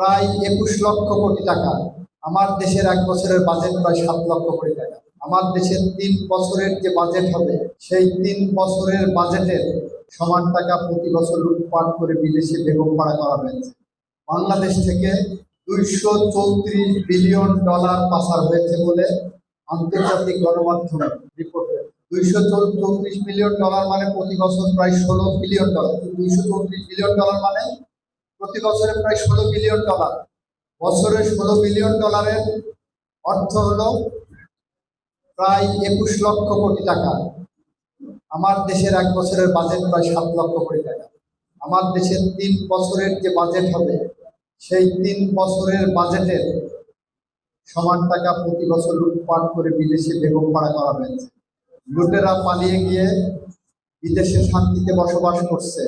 প্রায় একুশ লক্ষ কোটি টাকা। আমার দেশের এক বছরের বাজেট প্রায় সাত লক্ষ কোটি টাকা। আমার দেশের তিন বছরের যে বাজেট হবে, সেই তিন বছরের বাজেটের সমান টাকা প্রতি বছর লুটপাট করে বিদেশে বেগম পাড়া করা হয়েছে। বাংলাদেশ থেকে দুইশো চৌত্রিশ বিলিয়ন ডলার পাচার হয়েছে বলে আন্তর্জাতিক গণমাধ্যমে রিপোর্ট দুইশো চৌত্রিশ বিলিয়ন ডলার মানে প্রতি বছর প্রায় ষোলো বিলিয়ন ডলার। দুইশো চৌত্রিশ বিলিয়ন ডলার মানে প্রতি বছরে প্রায় ষোলো বিলিয়ন ডলার। বছরে ষোলো বিলিয়ন ডলারের অর্থ হলো প্রায় একুশ লক্ষ কোটি টাকা। আমার দেশের এক বছরের বাজেট প্রায় সাত লক্ষ কোটি টাকা। আমার দেশের তিন বছরের যে বাজেট হবে, সেই তিন বছরের বাজেটের সমান টাকা প্রতি বছর লুটপাট করে বিদেশে বেগম পাড়া করা হয়েছে। লুটেরা পালিয়ে গিয়ে বিদেশে শান্তিতে বসবাস করছে।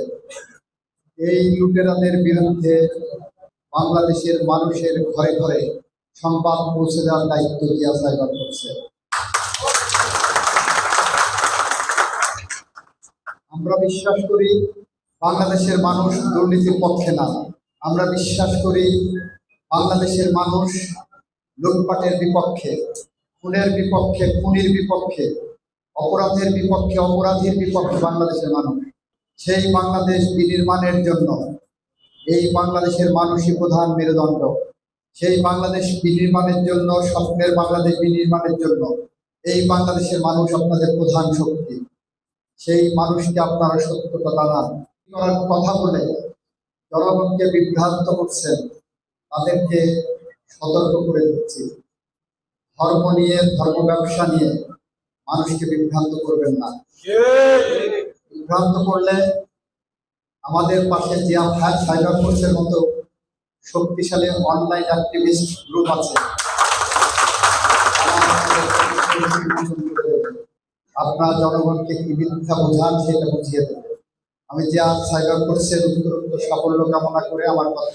এই লুটেরাদের বিরুদ্ধে বাংলাদেশের মানুষের ঘরে ঘরে সংবাদ পৌঁছে দেওয়ার দায়িত্ব দিয়া সাইবার করছে। আমরা বিশ্বাস করি বাংলাদেশের মানুষ দুর্নীতির পক্ষে না। আমরা বিশ্বাস করি বাংলাদেশের মানুষ লুটপাটের বিপক্ষে, খুনের বিপক্ষে, খুনির বিপক্ষে, অপরাধের বিপক্ষে, অপরাধীর বিপক্ষে বাংলাদেশের মানুষ। সেই বাংলাদেশ বিনির্মাণের জন্য এই বাংলাদেশের মানুষই প্রধান মেরুদণ্ড। সেই বাংলাদেশ বিনির্মাণের জন্য, স্বপ্নের বাংলাদেশ বিনির্মাণের জন্য এই বাংলাদেশের মানুষ আপনাদের প্রধান শক্তি। সেই মানুষকে আপনারা সত্যতা জানান। কথা বলে, জনগণকে বিভ্রান্ত করছেন, তাদেরকে সতর্ক করে দিচ্ছি। ধর্ম নিয়ে, ধর্ম ব্যবসা নিয়ে মানুষকে বিভ্রান্ত করবেন না। বিভ্রান্ত করলে আমাদের পাশে যে সাইবার ফোর্সের মতো শক্তিশালী অনলাইন অ্যাক্টিভিস্ট গ্রুপ আছে আপনার জনগণকে কি মিথ্যা বোঝান সেটা বুঝিয়ে দেবে আমি যে সাইবার ফোর্সের উত্তরোত্তর সাফল্য কামনা করে আমার কথা।